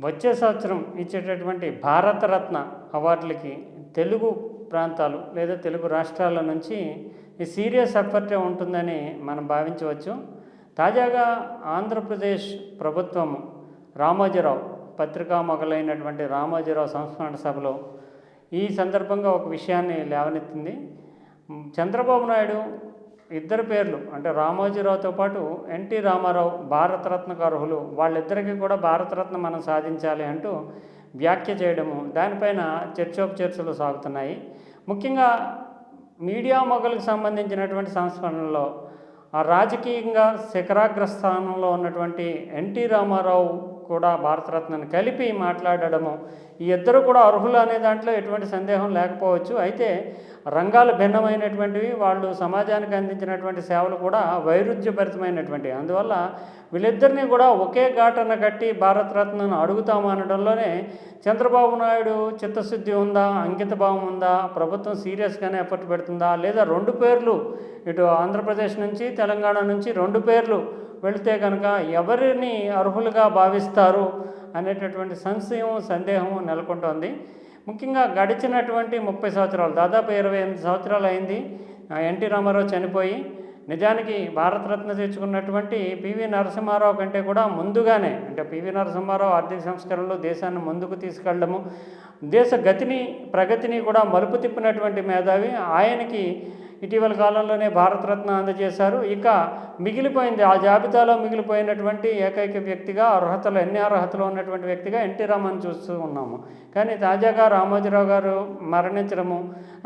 వచ్చే సంవత్సరం ఇచ్చేటటువంటి భారతరత్న అవార్డులకి తెలుగు ప్రాంతాలు లేదా తెలుగు రాష్ట్రాల నుంచి ఈ సీరియస్ ఎఫర్టే ఉంటుందని మనం భావించవచ్చు. తాజాగా ఆంధ్రప్రదేశ్ ప్రభుత్వం రామోజీరావు పత్రికా మొగలైనటువంటి రామోజీరావు సంస్మరణ సభలో ఈ సందర్భంగా ఒక విషయాన్ని లేవనెత్తింది. చంద్రబాబు నాయుడు ఇద్దరు పేర్లు అంటే రామోజీరావుతో పాటు ఎన్టీ రామారావు భారతరత్నకు అర్హులు వాళ్ళిద్దరికీ కూడా భారతరత్న మనం సాధించాలి అంటూ వ్యాఖ్య చేయడము దానిపైన చర్చోపచర్చలు సాగుతున్నాయి. ముఖ్యంగా మీడియా మొగలకు సంబంధించినటువంటి సంస్కరణలో ఆ రాజకీయంగా శిఖరాగ్ర స్థానంలో ఉన్నటువంటి ఎన్టీ రామారావు కూడా భారతరత్నను కలిపి మాట్లాడడము ఈ ఇద్దరు కూడా అర్హులు అనే దాంట్లో ఎటువంటి సందేహం లేకపోవచ్చు. అయితే రంగాలు భిన్నమైనటువంటివి వాళ్ళు సమాజానికి అందించినటువంటి సేవలు కూడా వైరుధ్యభరితమైనటువంటివి. అందువల్ల వీళ్ళిద్దరినీ కూడా ఒకే ఘాటన కట్టి భారతరత్నను అడుగుతాము అనడంలోనే చంద్రబాబు నాయుడు చిత్తశుద్ధి ఉందా అంకిత భావం ఉందా ప్రభుత్వం సీరియస్గానే ఎఫర్ట్ పెడుతుందా లేదా రెండు పేర్లు ఇటు ఆంధ్రప్రదేశ్ నుంచి తెలంగాణ నుంచి రెండు పేర్లు వెళితే కనుక ఎవరిని అర్హులుగా భావిస్తారు అనేటటువంటి సంశయం సందేహం నెలకొంటోంది. ముఖ్యంగా గడిచినటువంటి ముప్పై సంవత్సరాలు దాదాపు ఇరవై ఎనిమిది సంవత్సరాలు అయింది. ఎన్టీ రామారావు చనిపోయి నిజానికి భారతరత్న తెచ్చుకున్నటువంటి పివి నరసింహారావు కంటే కూడా ముందుగానే అంటే పివి నరసింహారావు ఆర్థిక సంస్కరణలు దేశాన్ని ముందుకు తీసుకెళ్ళడము దేశ గతిని ప్రగతిని కూడా మలుపు తిప్పినటువంటి మేధావి. ఆయనకి ఇటీవల కాలంలోనే భారతరత్న అందజేశారు. ఇక మిగిలిపోయింది ఆ జాబితాలో మిగిలిపోయినటువంటి ఏకైక వ్యక్తిగా అర్హతలు ఎన్ని అర్హతలు ఉన్నటువంటి వ్యక్తిగా ఎన్టీ రామన్ చూస్తూ ఉన్నాము. కానీ తాజాగా రామోజీరావు గారు మరణించడము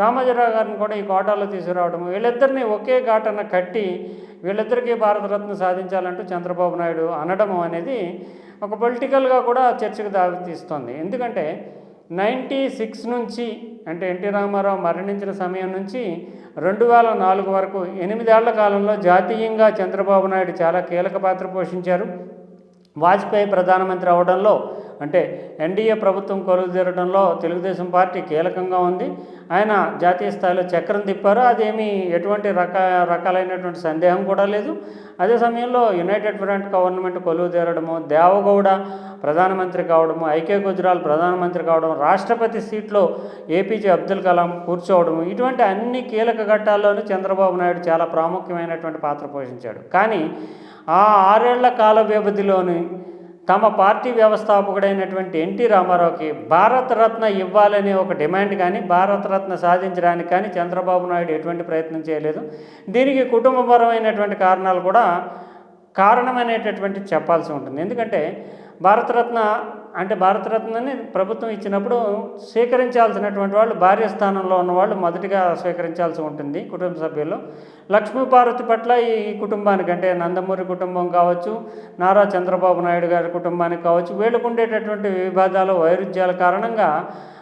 రామోజీరావు గారిని కూడా ఈ కోటాలో తీసుకురావడము వీళ్ళిద్దరిని ఒకే ఘాటన కట్టి వీళ్ళిద్దరికీ భారతరత్న సాధించాలంటూ చంద్రబాబు నాయుడు అనడము అనేది ఒక పొలిటికల్గా కూడా చర్చకు దారితీస్తోంది. ఎందుకంటే నైంటీ సిక్స్ నుంచి అంటే ఎన్టీ రామారావు మరణించిన సమయం నుంచి రెండు వేల నాలుగు వరకు ఎనిమిదేళ్ళ కాలంలో జాతీయంగా చంద్రబాబు నాయుడు చాలా కీలక పాత్ర పోషించారు. వాజ్పేయి ప్రధానమంత్రి అవడంలో అంటే ఎన్డీఏ ప్రభుత్వం కొలువుదీరడంలో తెలుగుదేశం పార్టీ కీలకంగా ఉంది. ఆయన జాతీయ స్థాయిలో చక్రం తిప్పారు. అదేమీ ఎటువంటి రక రకాలైనటువంటి సందేహం కూడా లేదు. అదే సమయంలో యునైటెడ్ ఫ్రంట్ గవర్నమెంట్ కొలువుదీరడము దేవగౌడ ప్రధానమంత్రి కావడము ఐకే గుజరాల్ ప్రధానమంత్రి కావడం రాష్ట్రపతి సీట్లో ఏపీజే అబ్దుల్ కలాం కూర్చోవడము ఇటువంటి అన్ని కీలక ఘట్టాల్లోనూ చంద్రబాబు నాయుడు చాలా ప్రాముఖ్యమైనటువంటి పాత్ర పోషించాడు. కానీ ఆ ఆరేళ్ళ కాల వ్యవధిలోని తమ పార్టీ వ్యవస్థాపకుడైనటువంటి ఎన్టీ రామారావుకి భారతరత్న ఇవ్వాలనే ఒక డిమాండ్ కానీ భారతరత్న సాధించడానికి కానీ చంద్రబాబు నాయుడు ఎటువంటి ప్రయత్నం చేయలేదు. దీనికి కుటుంబపరమైనటువంటి కారణాలు కూడా కారణమనేటటువంటి చెప్పాల్సి ఉంటుంది. ఎందుకంటే భారతరత్న అంటే భారతరత్నని ప్రభుత్వం ఇచ్చినప్పుడు స్వీకరించాల్సినటువంటి వాళ్ళు భార్య స్థానంలో ఉన్నవాళ్ళు మొదటిగా స్వీకరించాల్సి ఉంటుంది కుటుంబ సభ్యులు లక్ష్మీపార్వతి పట్ల ఈ కుటుంబానికి అంటే నందమూరి కుటుంబం కావచ్చు నారా చంద్రబాబు నాయుడు గారి కుటుంబానికి కావచ్చు వీళ్ళకు ఉండేటటువంటి విభేదాలు వైరుధ్యాల కారణంగా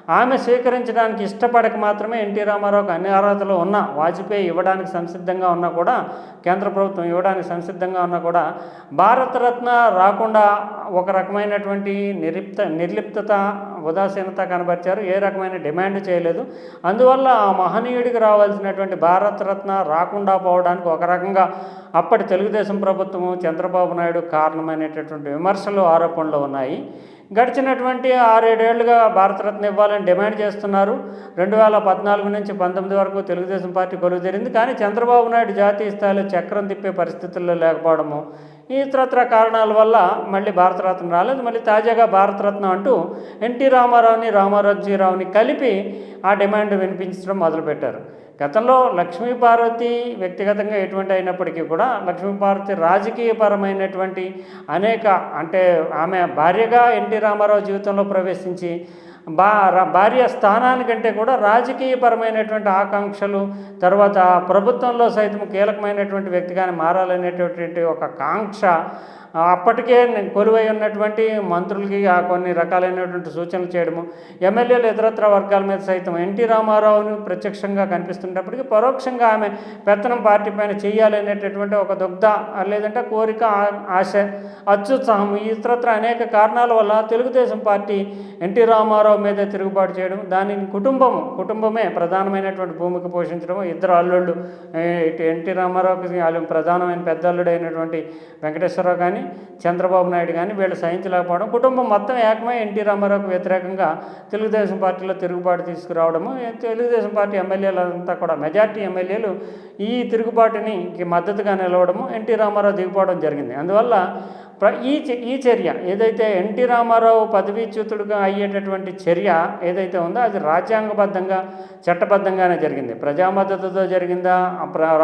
ఆమె స్వీకరించడానికి ఇష్టపడక మాత్రమే ఎన్టీ రామారావుకు అన్ని అర్హతలు ఉన్నా వాజ్పేయి ఇవ్వడానికి సంసిద్ధంగా ఉన్నా కూడా కేంద్ర ప్రభుత్వం ఇవ్వడానికి సంసిద్ధంగా ఉన్నా కూడా భారతరత్న రాకుండా ఒక రకమైనటువంటి నిరిప్త నిర్లిప్తత ఉదాసీనత కనబరిచారు. ఏ రకమైన డిమాండ్ చేయలేదు. అందువల్ల ఆ మహనీయుడికి రావాల్సినటువంటి భారతరత్న రాకుండా పోవడానికి ఒక రకంగా అప్పటి తెలుగుదేశం ప్రభుత్వము చంద్రబాబు నాయుడు కారణమైనటువంటి విమర్శలు ఆరోపణలు ఉన్నాయి. గడిచినటువంటి ఆరేడేళ్ళుగా భారతరత్న ఇవ్వాలని డిమాండ్ చేస్తున్నారు. రెండు వేల పద్నాలుగు నుంచి పంతొమ్మిది వరకు తెలుగుదేశం పార్టీ కొలువు జరిగింది. కానీ చంద్రబాబు నాయుడు జాతీయ స్థాయిలో చక్రం తిప్పే పరిస్థితుల్లో లేకపోవడము ఈ ఇతరత్ర కారణాల వల్ల మళ్ళీ భారతరత్న రాలేదు. మళ్ళీ తాజాగా భారతరత్న అంటూ ఎన్టీ రామారావుని రామారాజీరావుని కలిపి ఆ డిమాండ్ వినిపించడం మొదలుపెట్టారు. గతంలో లక్ష్మీపార్వతి వ్యక్తిగతంగా ఎటువంటి అయినప్పటికీ కూడా లక్ష్మీపార్వతి రాజకీయపరమైనటువంటి అనేక అంటే ఆమె భార్యగా ఎన్టీ రామారావు జీవితంలో ప్రవేశించి బా భార్య స్థానానికంటే కూడా రాజకీయపరమైనటువంటి ఆకాంక్షలు తర్వాత ప్రభుత్వంలో సైతం కీలకమైనటువంటి వ్యక్తిగానే మారాలనేటటువంటి ఒక కాంక్ష అప్పటికే కొలువై ఉన్నటువంటి మంత్రులకి ఆ కొన్ని రకాలైనటువంటి సూచనలు చేయడము ఎమ్మెల్యేలు ఇతరత్ర వర్గాల మీద సైతం ఎన్టీ రామారావుని ప్రత్యక్షంగా కనిపిస్తున్నప్పటికీ పరోక్షంగా ఆమె పెత్తనం పార్టీ పైన చేయాలనేటటువంటి ఒక దుగ్ధ లేదంటే కోరిక ఆశ అత్యుత్సాహం ఇతరత్ర అనేక కారణాల వల్ల తెలుగుదేశం పార్టీ ఎన్టీ రామారావు మీద తిరుగుబాటు చేయడం దానిని కుటుంబము కుటుంబమే ప్రధానమైనటువంటి భూమిక పోషించడం ఇద్దరు అల్లుళ్ళు ఎన్టీ రామారావుకి వాళ్ళు ప్రధానమైన పెద్ద అల్లుడైనటువంటి వెంకటేశ్వరరావు కానీ చంద్రబాబు నాయుడు కానీ వీళ్ళు సహించలేకపోవడం కుటుంబం మొత్తం ఏకమై ఎన్టీ రామారావుకు వ్యతిరేకంగా తెలుగుదేశం పార్టీలో తిరుగుబాటు తీసుకురావడము తెలుగుదేశం పార్టీ ఎమ్మెల్యేలంతా కూడా మెజార్టీ ఎమ్మెల్యేలు ఈ తిరుగుబాటుని మద్దతుగా నిలవడము ఎన్టీ రామారావు దిగిపోవడం జరిగింది. అందువల్ల ఈ ఈ చర్య ఏదైతే ఎన్టీ రామారావు పదవీచ్యుతుడుగా అయ్యేటటువంటి చర్య ఏదైతే ఉందో అది రాజ్యాంగబద్ధంగా చట్టబద్ధంగానే జరిగింది. ప్రజా మద్దతుతో జరిగిందా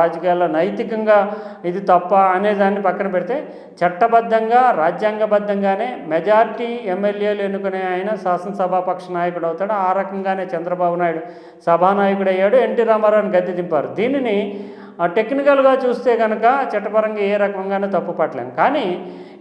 రాజకీయాల్లో నైతికంగా ఇది తప్ప అనే దాన్ని పక్కన పెడితే చట్టబద్ధంగా రాజ్యాంగబద్ధంగానే మెజార్టీ ఎమ్మెల్యేలు ఎన్నుకునే ఆయన శాసనసభాపక్ష నాయకుడు అవుతాడు. ఆ రకంగానే చంద్రబాబు నాయుడు సభానాయకుడు అయ్యాడు ఎన్టీ రామారావుని గద్దె దింపారు. దీనిని ఆ టెక్నికల్గా చూస్తే కనుక చట్టపరంగా ఏ రకంగానూ తప్పు పట్టలేం కానీ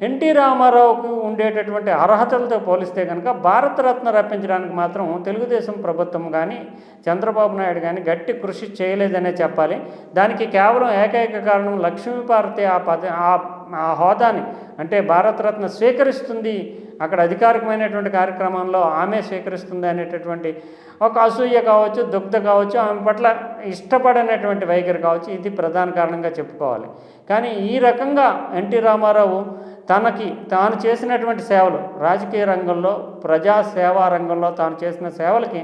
ఎన్టీ రామారావుకు ఉండేటటువంటి అర్హతలతో పోలిస్తే కనుక భారతరత్న రప్పించడానికి మాత్రం తెలుగుదేశం ప్రభుత్వం కానీ చంద్రబాబు నాయుడు కానీ గట్టి కృషి చేయలేదనే చెప్పాలి. దానికి కేవలం ఏకైక కారణం లక్ష్మీపార్వతి ఆ పద ఆ- హోదాని అంటే భారతరత్న స్వీకరిస్తుంది. అక్కడ అధికారికమైనటువంటి కార్యక్రమంలో ఆమె స్వీకరిస్తుంది అనేటటువంటి ఒక అసూయ కావచ్చు దుగ్ధ కావచ్చు ఆమె పట్ల ఇష్టపడనటువంటి వైఖరి కావచ్చు ఇది ప్రధాన కారణంగా చెప్పుకోవాలి. కానీ ఈ రకంగా ఎన్టీ రామారావు తనకి తాను చేసినటువంటి సేవలు రాజకీయ రంగంలో ప్రజా సేవా రంగంలో తాను చేసిన సేవలకి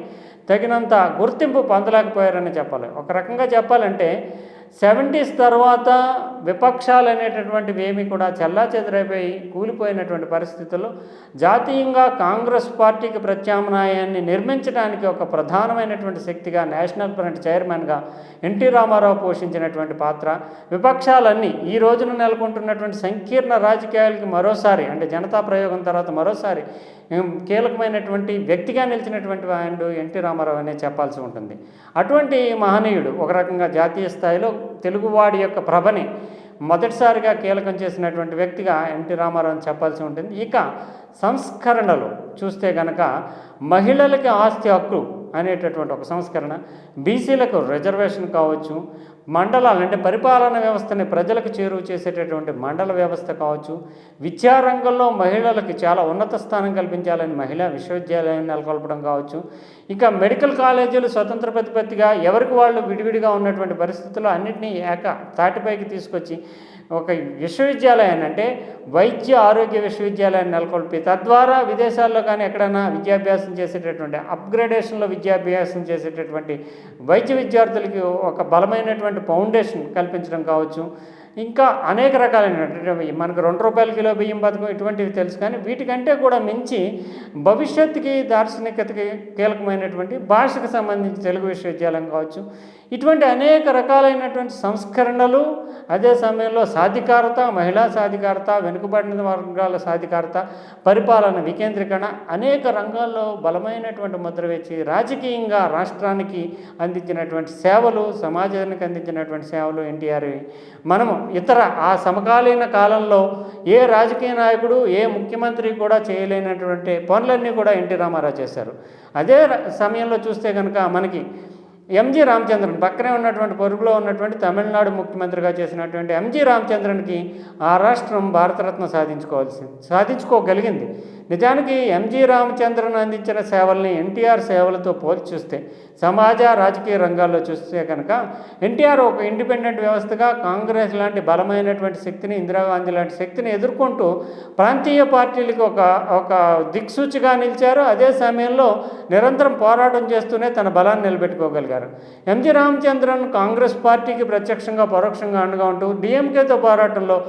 తగినంత గుర్తింపు పొందలేకపోయారని చెప్పాలి. ఒక రకంగా చెప్పాలంటే సెవెంటీస్ తర్వాత విపక్షాలు అనేటటువంటివి ఏమి కూడా చల్లా చెదరైపోయి కూలిపోయినటువంటి పరిస్థితుల్లో జాతీయంగా కాంగ్రెస్ పార్టీకి ప్రత్యామ్నాయాన్ని నిర్మించడానికి ఒక ప్రధానమైనటువంటి శక్తిగా నేషనల్ ఫ్రంట్ చైర్మన్గా ఎన్టీ రామారావు పోషించినటువంటి పాత్ర విపక్షాలన్నీ ఈ రోజున నెలకొంటున్నటువంటి సంకీర్ణ రాజకీయాలకి మరోసారి అంటే జనతా ప్రయోగం తర్వాత మరోసారి కీలకమైనటువంటి వ్యక్తిగా నిలిచినటువంటి ఆయన ఎన్టీ రామారావు అనే చెప్పాల్సి ఉంటుంది. అటువంటి మహనీయుడు ఒక రకంగా జాతీయ స్థాయిలో తెలుగువాడి యొక్క ప్రభని మొదటిసారిగా కీలకం చేసినటువంటి వ్యక్తిగా ఎన్టీ రామారావు అని చెప్పాల్సి ఉంటుంది. ఇక సంస్కరణలు చూస్తే కనుక మహిళలకి ఆస్తి హక్కు అనేటటువంటి ఒక సంస్కరణ బీసీలకు రిజర్వేషన్ కావచ్చు మండలాలు అంటే పరిపాలన వ్యవస్థని ప్రజలకు చేరువ చేసేటటువంటి మండల వ్యవస్థ కావచ్చు. విద్యారంగంలో మహిళలకు చాలా ఉన్నత స్థానం కల్పించాలని మహిళా విశ్వవిద్యాలయాన్ని నెలకొల్పడం కావచ్చు. ఇంకా మెడికల్ కాలేజీలు స్వతంత్ర ప్రతిపత్తిగా ఎవరికి వాళ్ళు విడివిడిగా ఉన్నటువంటి పరిస్థితుల్లో అన్నింటినీ ఏక తాటిపైకి తీసుకొచ్చి ఒక విశ్వవిద్యాలయాన్ని అంటే వైద్య ఆరోగ్య విశ్వవిద్యాలయాన్ని నెలకొల్పి తద్వారా విదేశాల్లో కానీ ఎక్కడైనా విద్యాభ్యాసం చేసేటటువంటి అప్గ్రేడేషన్లో విద్యాభ్యాసం చేసేటటువంటి వైద్య విద్యార్థులకి ఒక బలమైనటువంటి ఫౌండేషన్ కల్పించడం కావచ్చు. ఇంకా అనేక రకాలైనటువంటి మనకు రెండు రూపాయల కిలో బియ్యం పథకం ఇటువంటివి తెలుసు కానీ వీటికంటే కూడా మించి భవిష్యత్తుకి దార్శనికతకి కీలకమైనటువంటి భాషకు సంబంధించి తెలుగు విశ్వవిద్యాలయం కావచ్చు. ఇటువంటి అనేక రకాలైనటువంటి సంస్కరణలు అదే సమయంలో సాధికారత మహిళా సాధికారత వెనుకబడిన వర్గాల సాధికారత పరిపాలన వికేంద్రీకరణ అనేక రంగాల్లో బలమైనటువంటి ముద్ర వేసి రాజకీయంగా రాష్ట్రానికి అందించినటువంటి సేవలు సమాజానికి అందించినటువంటి సేవలు ఎన్టీఆర్. మనము ఇతర ఆ సమకాలీన కాలంలో ఏ రాజకీయ నాయకుడు ఏ ముఖ్యమంత్రి కూడా చేయలేనటువంటి పనులన్నీ కూడా ఎన్టీ రామారావు చేశారు. అదే సమయంలో చూస్తే కనుక మనకి ఎంజి రామచంద్రన్ పక్కనే ఉన్నటువంటి పొరుగులో ఉన్నటువంటి తమిళనాడు ముఖ్యమంత్రిగా చేసినటువంటి ఎంజి రామచంద్రన్కి ఆ రాష్ట్రం భారతరత్న సాధించుకోవాల్సింది సాధించుకోగలిగింది. నిజానికి ఎంజి రామచంద్రన్ అందించిన సేవల్ని ఎన్టీఆర్ సేవలతో పోల్చి చూస్తే సమాజ రాజకీయ రంగాల్లో చూస్తే కనుక ఎన్టీఆర్ ఒక ఇండిపెండెంట్ వ్యవస్థగా కాంగ్రెస్ లాంటి బలమైనటువంటి శక్తిని ఇందిరాగాంధీ లాంటి శక్తిని ఎదుర్కొంటూ ప్రాంతీయ పార్టీలకు ఒక ఒక దిక్సూచిగా నిలిచారు. అదే సమయంలో నిరంతరం పోరాటం చేస్తూనే తన బలాన్ని నిలబెట్టుకోగలిగారు. ఎంజి రామచంద్రన్ కాంగ్రెస్ పార్టీకి ప్రత్యక్షంగా పరోక్షంగా అండగా ఉంటూ డిఎంకేతో పోరాటంలో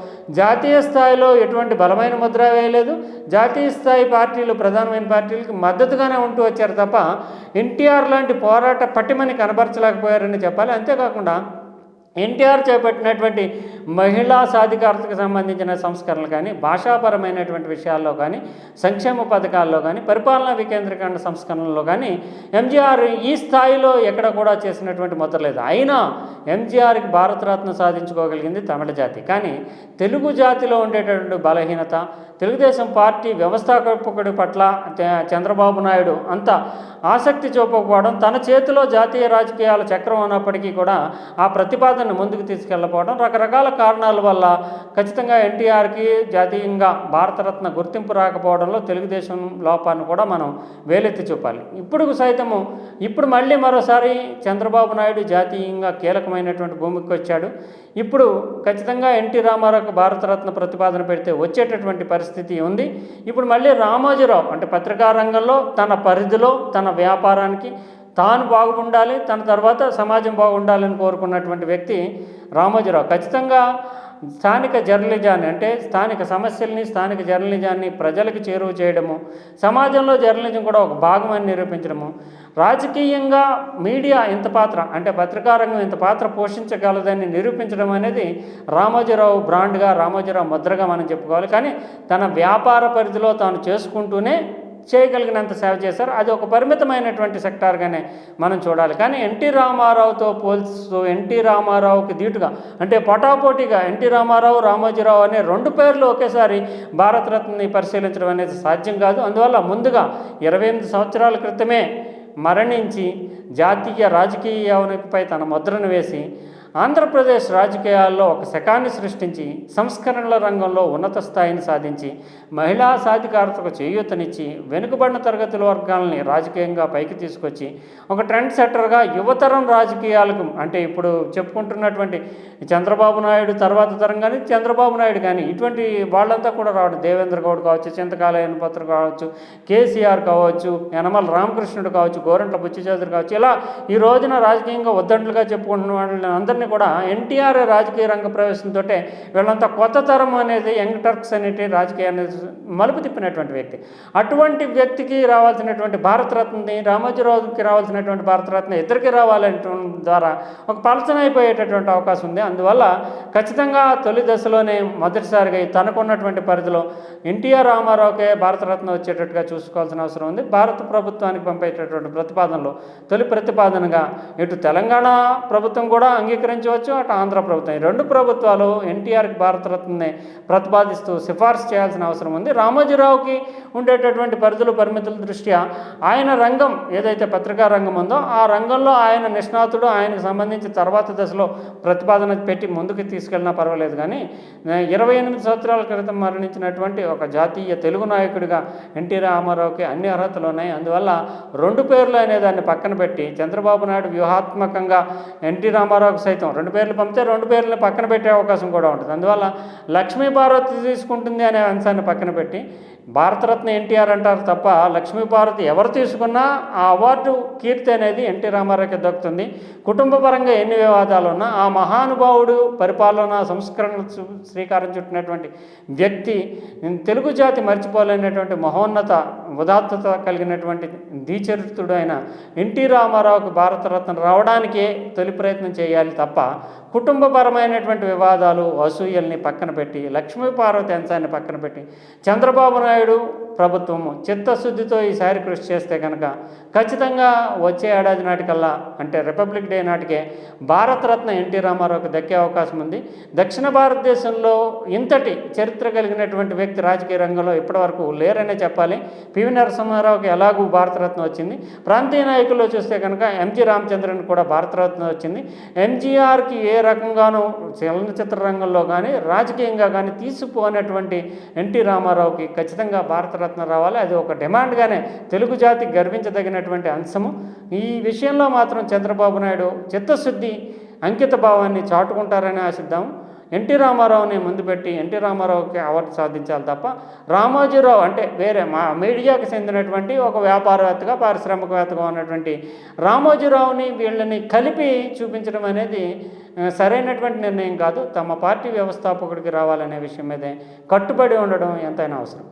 జాతీయ స్థాయిలో ఎటువంటి బలమైన ముద్ర వేయలేదు. జాతీయ స్థాయి పార్టీలు ప్రధానమైన పార్టీలకు మద్దతుగానే ఉంటూ వచ్చారు తప్ప ఎన్టీఆర్ లాంటి పోరాట పట్టిమని కనబరచలేకపోయారని చెప్పాలి. అంతేకాకుండా ఎన్టీఆర్ చేపట్టినటువంటి మహిళా సాధికారతకు సంబంధించిన సంస్కరణలు కానీ భాషాపరమైనటువంటి విషయాల్లో కానీ సంక్షేమ పథకాల్లో కానీ పరిపాలనా వికేంద్రీకరణ సంస్కరణలో కానీ ఎంజీఆర్ ఈ స్థాయిలో ఎక్కడ కూడా చేసినటువంటి మొత్తం అయినా ఎంజీఆర్కి భారతరత్న సాధించుకోగలిగింది తమిళ జాతి. కానీ తెలుగు జాతిలో ఉండేటటువంటి బలహీనత తెలుగుదేశం పార్టీ వ్యవస్థాపకుడి పట్ల చంద్రబాబు నాయుడు అంత ఆసక్తి చూపకపోవడం తన చేతిలో జాతీయ రాజకీయాల చక్రం ఉన్నప్పటికీ కూడా ఆ ప్రతిపాదనను ముందుకు తీసుకెళ్ళకపోవడం రకరకాల కారణాల వల్ల ఖచ్చితంగా ఎన్టీఆర్కి జాతీయంగా భారతరత్న గుర్తింపు రాకపోవడంలో తెలుగుదేశం లోపాన్ని కూడా మనం వేలెత్తి చూపాలి. ఇప్పుడు సైతము ఇప్పుడు మళ్ళీ మరోసారి చంద్రబాబు నాయుడు జాతీయంగా కీలకమైనటువంటి భూమికి వచ్చాడు. ఇప్పుడు ఖచ్చితంగా ఎన్టీ రామారావుకు భారతరత్న ప్రతిపాదన పెడితే వచ్చేటటువంటి పరిస్థితి ఉంది. ఇప్పుడు మళ్ళీ రామోజీరావు అంటే పత్రికా రంగంలో తన పరిధిలో తన వ్యాపారానికి తాను బాగుండాలి తన తర్వాత సమాజం బాగుండాలని కోరుకున్నటువంటి వ్యక్తి రామోజీరావు. ఖచ్చితంగా స్థానిక జర్నలిజాన్ని అంటే స్థానిక సమస్యల్ని స్థానిక జర్నలిజాన్ని ప్రజలకు చేరువ చేయడము సమాజంలో జర్నలిజం కూడా ఒక భాగమని నిరూపించడము రాజకీయంగా మీడియా ఇంత పాత్ర అంటే పత్రికారంగం ఇంత పాత్ర పోషించగలదని నిరూపించడం అనేది రామోజీరావు బ్రాండ్గా రామోజీరావు ముద్రగా మనం చెప్పుకోవాలి. కానీ తన వ్యాపార పరిధిలో తాను చేసుకుంటూనే చేయగలిగినంత సేవ చేశారు. అది ఒక పరిమితమైనటువంటి సెక్టార్గానే మనం చూడాలి. కానీ ఎన్టీ రామారావుతో పోల్స్తూ ఎన్టీ రామారావుకి ధీటుగా అంటే పొటాపోటీగా ఎన్టీ రామారావు రామోజీరావు అనే రెండు పేర్లు ఒకేసారి భారతరత్నని పరిశీలించడం అనేది సాధ్యం కాదు. అందువల్ల ముందుగా ఇరవై ఎనిమిది సంవత్సరాల క్రితమే మరణించి జాతీయ రాజకీయ యవనికపై తన ముద్రను వేసి ఆంధ్రప్రదేశ్ రాజకీయాల్లో ఒక శకాన్ని సృష్టించి సంస్కరణల రంగంలో ఉన్నత స్థాయిని సాధించి మహిళా సాధికారతకు చేయూతనిచ్చి వెనుకబడిన తరగతుల వర్గాలని రాజకీయంగా పైకి తీసుకొచ్చి ఒక ట్రెండ్ సెట్టర్గా యువతరం రాజకీయాలకు అంటే ఇప్పుడు చెప్పుకుంటున్నటువంటి చంద్రబాబు నాయుడు తర్వాత తరం కానీ చంద్రబాబు నాయుడు కానీ ఇటువంటి వాళ్ళంతా కూడా రావడం. దేవేంద్ర గౌడ్ కావచ్చు చింతకాలయన పత్ర కావచ్చు కేసీఆర్ కావచ్చు యనమల రామకృష్ణుడు కావచ్చు గోరంట్ల బుచ్చిచౌదరి కావచ్చు ఇలా ఈ రోజున రాజకీయంగా వద్దంట్లుగా చెప్పుకుంటున్న వాళ్ళని అందరినీ కూడా ఎన్టీఆర్ రాజకీయ రంగ ప్రవేశంతో వీళ్ళంతా కొత్త తరం అనేది యంగ్ టర్క్స్ అనేటి రాజకీయాన్ని మలుపు తిప్పినటువంటి వ్యక్తి. అటువంటి వ్యక్తికి రావాల్సినటువంటి భారతరత్నని రామోజీరావుకి రావాల్సినటువంటి భారతరత్న ఇద్దరికి రావాలంటే ద్వారా ఒక పలచన అయిపోయేటటువంటి అవకాశం ఉంది. అందువల్ల ఖచ్చితంగా తొలి దశలోనే మొదటిసారిగా తనకున్నటువంటి పరిధిలో ఎన్టీఆర్ రామారావుకే భారతరత్న వచ్చేటట్టుగా చూసుకోవాల్సిన అవసరం ఉంది. భారత ప్రభుత్వానికి పంపేటటువంటి ప్రతిపాదనలో తొలి ప్రతిపాదనగా ఇటు తెలంగాణ ప్రభుత్వం కూడా ప్రకటించవచ్చు అటు ఆంధ్ర ప్రభుత్వం. రెండు ప్రభుత్వాలు ఎన్టీఆర్కి భారతరత్నని ప్రతిపాదిస్తూ సిఫార్సు చేయాల్సిన అవసరం ఉంది. రామోజీరావుకి ఉండేటటువంటి పరిధులు పరిమితుల దృష్ట్యా ఆయన రంగం ఏదైతే పత్రికా రంగం ఉందో ఆ రంగంలో ఆయన నిష్ణాతుడు ఆయనకు సంబంధించి తర్వాత దశలో ప్రతిపాదన పెట్టి ముందుకు తీసుకెళ్ళినా పర్వాలేదు. కానీ ఇరవై ఎనిమిది సంవత్సరాల క్రితం మరణించినటువంటి ఒక జాతీయ తెలుగు నాయకుడిగా ఎన్టీ రామారావుకి అన్ని అర్హతలు ఉన్నాయి. అందువల్ల రెండు పేర్లు అనే దాన్ని పక్కన పెట్టి చంద్రబాబు నాయుడు వ్యూహాత్మకంగా ఎన్టీ రామారావుకి సైతం రెండు పేర్లు పంపితే రెండు పేర్లను పక్కన పెట్టే అవకాశం కూడా ఉంటుంది. అందువల్ల లక్ష్మీ పార్వతి తీసుకుంటుంది అనే అంశాన్ని పక్కన పెట్టి భారతరత్న ఎన్టీఆర్ అంటారు తప్ప లక్ష్మీపార్వతి ఎవరు తీసుకున్నా ఆ అవార్డు కీర్తి అనేది ఎన్టీ రామారావుకి దక్కుతుంది. కుటుంబ పరంగా ఎన్ని వివాదాలు ఉన్నా ఆ మహానుభావుడు పరిపాలన సంస్కరణ శ్రీకారం చుట్టినటువంటి వ్యక్తి తెలుగు జాతి మర్చిపోలేనటువంటి మహోన్నత ఉదాత్తత కలిగినటువంటి ధీచరిత్రుడు అయిన ఎన్టీ రామారావుకి భారతరత్న రావడానికే తొలి ప్రయత్నం చేయాలి తప్ప కుటుంబపరమైనటువంటి వివాదాలు అసూయల్ని పక్కన పెట్టి లక్ష్మీపార్వతి అంశాన్ని పక్కన పెట్టి చంద్రబాబు నాయుడు నాయుడు ప్రభుత్వము. చిత్తశుద్ధితో ఈసారి కృషి చేస్తే కనుక ఖచ్చితంగా వచ్చే ఏడాది నాటికల్లా అంటే రిపబ్లిక్ డే నాటికే భారతరత్న ఎన్టీ రామారావుకి దక్కే అవకాశం ఉంది. దక్షిణ భారతదేశంలో ఇంతటి చరిత్ర కలిగినటువంటి వ్యక్తి రాజకీయ రంగంలో ఇప్పటివరకు లేరనే చెప్పాలి. పివి నరసింహారావుకి ఎలాగూ భారతరత్న వచ్చింది. ప్రాంతీయ నాయకుల్లో చూస్తే కనుక ఎంజి రామచంద్రన్ కూడా భారతరత్న వచ్చింది. ఎంజీఆర్కి ఏ రకంగానూ చలనచిత్ర రంగంలో కానీ రాజకీయంగా కానీ తీసిపోయినటువంటి ఎన్టీ రామారావుకి ఖచ్చితంగా భారతరత్న రావాలి. అది ఒక డిమాండ్గానే తెలుగు జాతి గర్వించదగినటువంటి అంశము. ఈ విషయంలో మాత్రం చంద్రబాబు నాయుడు చిత్తశుద్ధి అంకిత భావాన్ని చాటుకుంటారని ఆశిద్దాం. ఎన్టీ రామారావుని ముందు పెట్టి ఎన్టీ రామారావుకి అవార్డు సాధించాలి తప్ప రామోజీరావు అంటే వేరే మా మీడియాకి చెందినటువంటి ఒక వ్యాపారవేత్తగా పారిశ్రామికవేత్తగా ఉన్నటువంటి రామోజీరావుని వీళ్ళని కలిపి చూపించడం అనేది సరైనటువంటి నిర్ణయం కాదు. తమ పార్టీ వ్యవస్థాపకుడికి రావాలనే విషయం మీదే కట్టుబడి ఉండడం ఎంతైనా అవసరం.